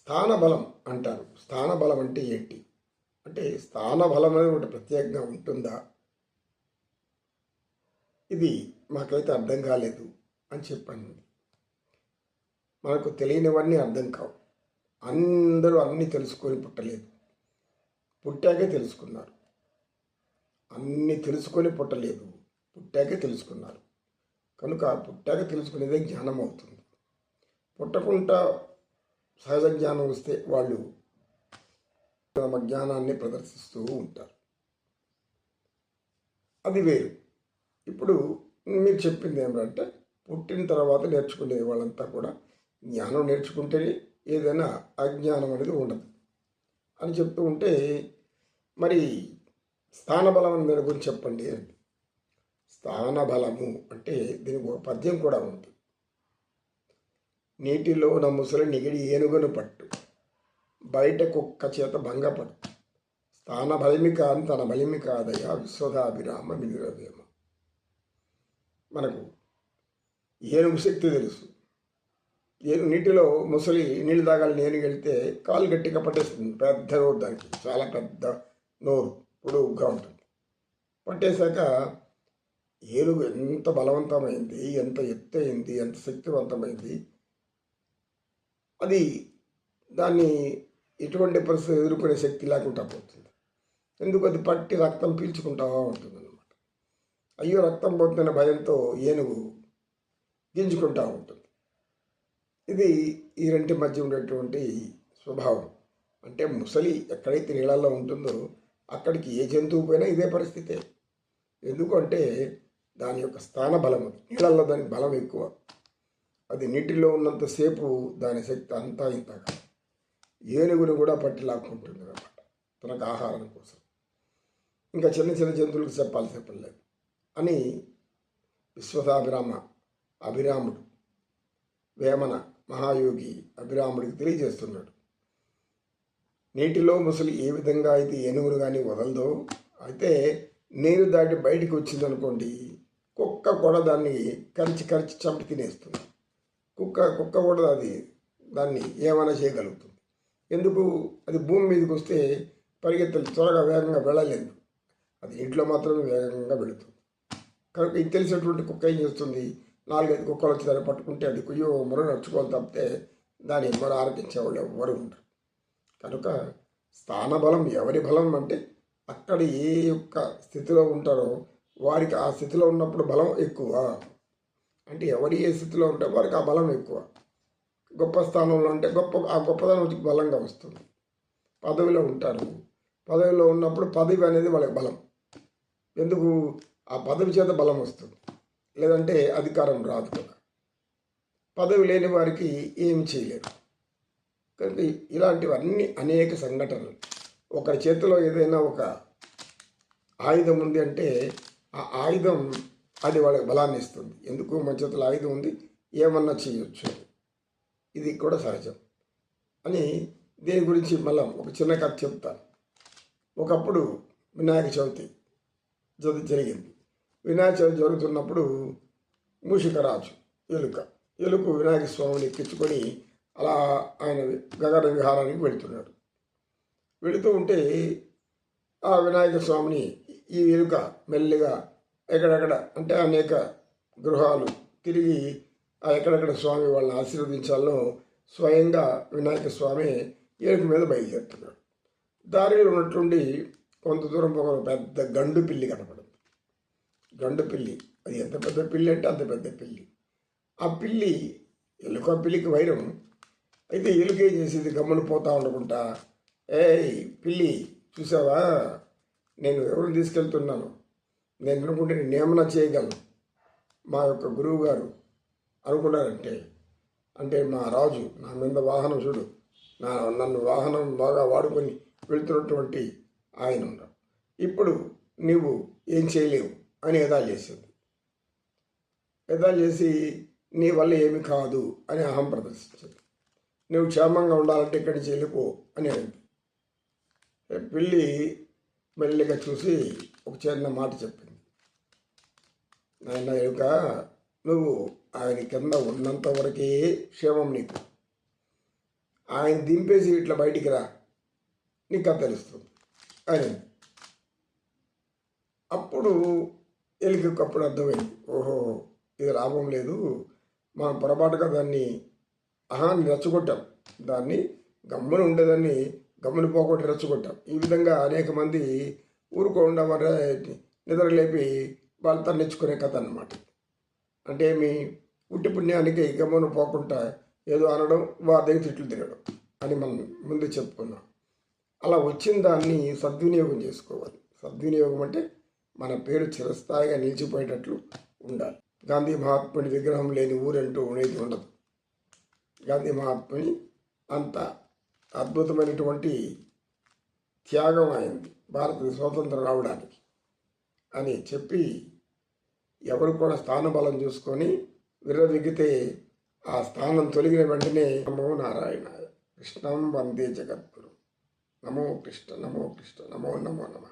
స్థానబలం అంటారు. స్థానబలం అంటే ఏంటి? అంటే స్థానబలం అనేది ఒకటి ప్రత్యేకంగా ఉంటుందా? ఇది మాకైతే అర్థం కాలేదు అని చెప్పండి. మనకు తెలియనివన్నీ అర్థం కావు. అందరూ అన్నీ తెలుసుకొని పుట్టలేదు. పుట్టాకే తెలుసుకున్నారు. అన్నీ తెలుసుకొని పుట్టలేదు. పుట్టాకే తెలుసుకున్నారు. కనుక పుట్టాక తెలుసుకునేదే జ్ఞానం అవుతుంది పుట్టకుండా సహజ జ్ఞానం వస్తే వాళ్ళు తమ జ్ఞానాన్ని ప్రదర్శిస్తూ ఉంటారు. అది వేరు. ఇప్పుడు మీరు చెప్పింది ఏమిటంటే పుట్టిన తర్వాత నేర్చుకునే వాళ్ళంతా కూడా జ్ఞానం నేర్చుకుంటేనే ఏదైనా అజ్ఞానం అనేది ఉండదు. అని చెప్తూ ఉంటే మరి స్థానబలం అనే దాని గురించి చెప్పండి. స్థానబలము అంటే దీనికి ఒక పద్యం కూడా ఉంది. నీటిలో నా ముసలి నిగిడి ఏనుగును పట్టు. బయట కుక్క చేత భంగపట్టు స్థాన బలిమి కాని తన బలిమి కాదయా విశ్వదాభిరామ వినిరవేమ మనకు ఏనుగు శక్తి తెలుసు. ఏను నీటిలో ముసలి నీళ్ళు తాగాలి నేను వెళ్తే కాలు గట్టిగా పట్టేస్తుంది. పెద్ద నోరు దానికి. చాలా పెద్ద నోరు. పొడుగ్గా ఉంటుంది పట్టేశాక ఏనుగు ఎంత బలవంతమైంది ఎంత ఎత్తైంది ఎంత శక్తివంతమైంది అది దాన్ని ఎటువంటి పరిస్థితి ఎదుర్కొనే శక్తి లేకుండా పోతుంది. ఎందుకు అది పట్టి రక్తం పీల్చుకుంటా ఉంటుంది అనమాట అయ్యో రక్తం పోతున్న భయంతో ఏనుగు గింజుకుంటా ఉంటుంది. ఇది ఈ రెంటి మధ్య ఉండేటువంటి స్వభావం. అంటే ముసలి ఎక్కడైతే నీళ్ళల్లో ఉంటుందో అక్కడికి ఏ జంతువు పోయినా ఇదే పరిస్థితే. ఎందుకంటే దాని యొక్క స్థాన బలం నీళ్ళల్లో దానికి బలం ఎక్కువ. అది నీటిలో ఉన్నంతసేపు దాని శక్తి అంతా ఇంత కాదు. ఏనుగును కూడా పట్టి లాక్కుంటుంది అనమాట తనకు ఆహారం కోసం. ఇంకా చిన్న చిన్న జంతువులకు చెప్పాలి చెప్పలేదు అని విశ్వసాభిరామ అభిరాముడు వేమన మహాయోగి అభిరాముడికి తెలియజేస్తున్నాడు. నీటిలో ముసలి ఏ విధంగా అయితే ఏనుగును కానీ వదలదో అయితే నీరు దాటి బయటికి వచ్చిందనుకోండి కుక్క కూడా దాన్ని కరిచి కరిచి చంపి తినేస్తుంది. కుక్క కుక్క కూడా అది దాన్ని ఏమైనా చేయగలుగుతుంది. ఎందుకు? అది భూమి మీదకి వస్తే పరిగెత్తలు త్వరగా వేగంగా వెళ్ళలేదు. అది ఇంట్లో మాత్రమే వేగంగా వెళుతుంది. కనుక ఇది తెలిసినటువంటి కుక్క ఏం చేస్తుంది? నాలుగైదు కుక్కలు వచ్చి దాన్ని పట్టుకుంటే అది కుయ్యో మొర నడుచుకోవాలి తప్పితే దాన్ని మొర ఆరగించేవాళ్ళు ఎవరు ఉండరు. కనుక స్థాన బలం ఎవరి బలం అంటే అక్కడ ఏ యొక్క స్థితిలో ఉంటారో వారికి ఆ స్థితిలో ఉన్నప్పుడు బలం ఎక్కువ. అంటే ఎవరు ఏ స్థితిలో ఉంటే వారికి ఆ బలం ఎక్కువ. గొప్ప స్థానంలో ఉంటే గొప్ప ఆ గొప్పదనం వచ్చి బలంగా వస్తుంది. పదవిలో ఉంటారు. పదవిలో ఉన్నప్పుడు పదవి అనేది వాళ్ళకి బలం. ఎందుకు? ఆ పదవి చేత బలం వస్తుంది. లేదంటే అధికారం రాదు కదా. పదవి లేని వారికి ఏం చేయలేరు. కనుక ఇలాంటివన్నీ అనేక సంఘటనలు. ఒకరి చేతిలో ఏదైనా ఒక ఆయుధం ఉంది అంటే ఆ ఆయుధం అది వాళ్ళకి బలాన్ని ఇస్తుంది. ఎందుకు? మన చేతిలో ఆయుధం ఉంది. ఏమన్నా చేయొచ్చు. ఇది కూడా సహజం. అని దీని గురించి మళ్ళీ ఒక చిన్న కథ చెప్తాను. ఒకప్పుడు వినాయక చవితి జరి- జరిగింది. వినాయక చవితి జరుగుతున్నప్పుడు మూషికరాజు ఎలుక. ఎలుక వినాయక స్వామిని ఎక్కించుకొని అలా ఆయన గగన విహారానికి వెళుతున్నాడు. వెళుతూ ఉంటే ఆ వినాయక స్వామిని ఈ ఎలుక మెల్లిగా ఎక్కడెక్కడ? అంటే అనేక గృహాలు తిరిగి ఆ ఎక్కడెక్కడ స్వామి వాళ్ళని ఆశీర్వదించాలో స్వయంగా వినాయక స్వామి ఏడుపు మీద బయలుదేరుతున్నాడు. దారిలో ఉన్నటువంటి కొంత దూరం ఒక పెద్ద గండు పిల్లి కనపడింది. గండు పిల్లి. అది ఎంత పెద్ద పిల్లి అంటే అంత పెద్ద పిల్లి. ఆ పిల్లి ఎలుక పిల్లికి వైరం. అయితే ఎలుక ఏం చేసేది? గమ్మున పోతా ఉండకుండా ఏయ్ పిల్లి చూసావా? నేను ఎవరిని తీసుకెళ్తున్నాను? నేను అనుకుంటే నియమన చేయగలను? మా యొక్క గురువు గారు అనుకున్నారంటే అంటే మా రాజు నా మీద వాహనం చూడు. నా నన్ను వాహనం బాగా వాడుకొని వెళుతున్నటువంటి ఆయన ఉన్నాడు. ఇప్పుడు నీవు ఏం చేయలేవు అని ఎదా చేసింది. ఎదా చేసి నీ వల్ల ఏమి కాదు అని అహం ప్రదర్శించింది. నువ్వు క్షేమంగా ఉండాలంటే ఇక్కడి నుంచి వెళ్ళిపో అని అయింది పిల్లి మెల్లిగా చూసి ఒక చిన్న మాట చెప్పింది. నాయన యొక్క నువ్వు ఆయన కింద ఉన్నంత వరకే క్షేమం నీకు. ఆయన దింపేసి ఇట్లా బయటికి రా. నీకు తెలుస్తుంది. అని అప్పుడు ఎలికి అప్పుడు అర్థమైంది. ఓహో ఇది లాభం లేదు. మనం పొరపాటుగా దాన్ని అహాన్ని రెచ్చగొట్టాం. దాన్ని గమ్మున ఉండేదాన్ని గమ్మున పోగొట్టి రెచ్చగొట్టాం. ఈ విధంగా అనేక మంది ఊరుకోకుండా మరి నిద్ర లేపి వాళ్ళు తన్నించుకునే కథ అన్నమాట. అంటే మీ ఉట్టి పుణ్యానికి గమ్మున పోకుండా ఏదో అనడం వారి దగ్గర తిట్లు తినడం అని మనం ముందు చెప్పుకున్నాం. అలా వచ్చిన దాన్ని సద్వినియోగం చేసుకోవాలి. సద్వినియోగం అంటే మన పేరు చిరస్థాయిగా నిలిచిపోయేటట్లు ఉండాలి. గాంధీ మహాత్ముని విగ్రహం లేని ఊరంటూ ఉండేది ఉండదు. గాంధీ మహాత్ముని అంత అద్భుతమైనటువంటి త్యాగం అయింది భారత స్వాతంత్రం రావడానికి అని చెప్పి ఎవరు కూడా స్థానబలం చూసుకొని విర్రవిగితే ఆ స్థానం తొలగిన వెంటనే నమో నారాయణ కృష్ణం వందే జగద్గురు. నమో కృష్ణ నమో కృష్ణ నమో నమో నమ.